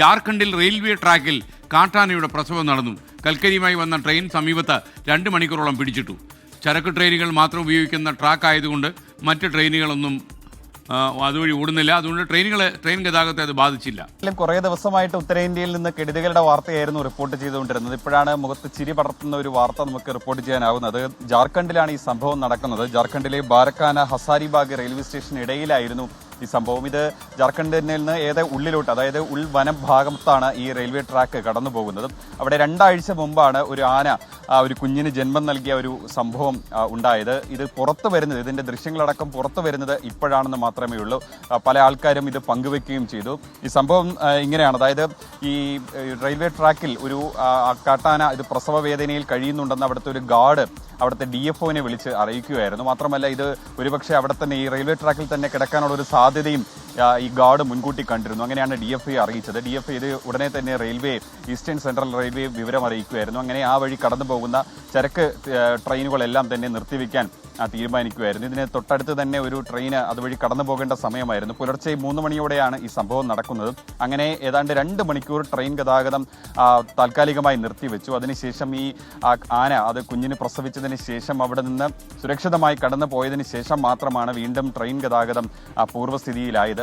ജാർഖണ്ഡിൽ റെയിൽവേ ട്രാക്കിൽ കാട്ടാനയുടെ പ്രസവം നടന്നു. കൽക്കരിയുമായി വന്ന ട്രെയിൻ സമീപത്ത് രണ്ട് മണിക്കൂറോളം പിടിച്ചിട്ടു. ചരക്ക് ട്രെയിനുകൾ മാത്രം ഉപയോഗിക്കുന്ന ട്രാക്ക് ആയതുകൊണ്ട് മറ്റ് ട്രെയിനുകളൊന്നും അതുവഴി ഓടുന്നില്ല. അതുകൊണ്ട് ട്രെയിനുകളെ ട്രെയിൻ ഗതാഗതത്തെ അത് ബാധിച്ചില്ല. കുറേ ദിവസമായിട്ട് ഉത്തരേന്ത്യയിൽ നിന്ന് കെടുതികളുടെ വാർത്തയായിരുന്നു റിപ്പോർട്ട് ചെയ്തുകൊണ്ടിരുന്നത്. ഇപ്പോഴാണ് മുഖത്ത് ചിരി പടർത്തുന്ന ഒരു വാർത്ത നമുക്ക് റിപ്പോർട്ട് ചെയ്യാനാവുന്നത്. ജാർഖണ്ഡിലാണ് ഈ സംഭവം നടക്കുന്നത്. ജാർഖണ്ഡിലെ ബാരക്കാന ഹസാരിബാഗ് റെയിൽവേ സ്റ്റേഷൻ ഇടയിലായിരുന്നു ഈ സംഭവം. ഇത് ജാർഖണ്ഡിൽ നിന്ന് ഏത് ഉള്ളിലോട്ട് അതായത് ഉൾവനം ഭാഗത്താണ് ഈ റെയിൽവേ ട്രാക്ക് കടന്നു പോകുന്നത് അവിടെ രണ്ടാഴ്ച മുമ്പാണ് ഒരു ആന ഒരു കുഞ്ഞിന് ജന്മം നൽകിയ ഒരു സംഭവം ആ, ഉണ്ടായത്. ഇത് പുറത്തു വരുന്നത് ഇതിന്റെ ദൃശ്യങ്ങളടക്കം പുറത്തു വരുന്നത് ഇപ്പോഴാണെന്ന് മാത്രമേ ഉള്ളൂ. പല ആൾക്കാരും ഇത് പങ്കുവെക്കുകയും ചെയ്തു. ഈ സംഭവം ഇങ്ങനെയാണ്. അതായത് ഈ റെയിൽവേ ട്രാക്കിൽ ഒരു ആ, ആ കാട്ടാന ഇത് പ്രസവ വേദനയിൽ കഴിയുന്നുണ്ടെന്ന് അവിടുത്തെ ഒരു ഗാർഡ് അവിടുത്തെ ഡി എഫ് ഒനെ വിളിച്ച് അറിയിക്കുകയായിരുന്നു. മാത്രമല്ല ഇത് ഒരുപക്ഷെ അവിടെ തന്നെ ഈ റെയിൽവേ ട്രാക്കിൽ തന്നെ കിടക്കാനുള്ള ഒരു സാധ്യതയും ആ, ഈ ഗാർഡ് മുൻകൂട്ടി കണ്ടിരുന്നു. അങ്ങനെയാണ് ഡി എഫ് ഐ അറിയിച്ചത്. ഡി എഫ് ഐ ഇത് ഉടനെ തന്നെ റെയിൽവേ ഈസ്റ്റേൺ സെൻട്രൽ റെയിൽവേ വിവരം അറിയിക്കുമായിരുന്നു. അങ്ങനെ ആ വഴി കടന്നു പോകുന്ന ചരക്ക് ട്രെയിനുകളെല്ലാം തന്നെ നിർത്തിവെക്കാൻ തീരുമാനിക്കുമായിരുന്നു. ഇതിന് തൊട്ടടുത്ത് തന്നെ ഒരു ട്രെയിൻ അതുവഴി കടന്നു പോകേണ്ട സമയമായിരുന്നു. പുലർച്ചെ മൂന്ന് മണിയോടെയാണ് ഈ സംഭവം നടക്കുന്നത്. അങ്ങനെ ഏതാണ്ട് രണ്ട് മണിക്കൂർ ട്രെയിൻ ഗതാഗതം താൽക്കാലികമായി നിർത്തിവെച്ചു. അതിനുശേഷം ഈ ആന അത് കുഞ്ഞിന് പ്രസവിച്ചതിന് ശേഷം അവിടെ നിന്ന് സുരക്ഷിതമായി കടന്നു ശേഷം മാത്രമാണ് വീണ്ടും ട്രെയിൻ ഗതാഗതം പൂർവസ്ഥിതിയിലായത്.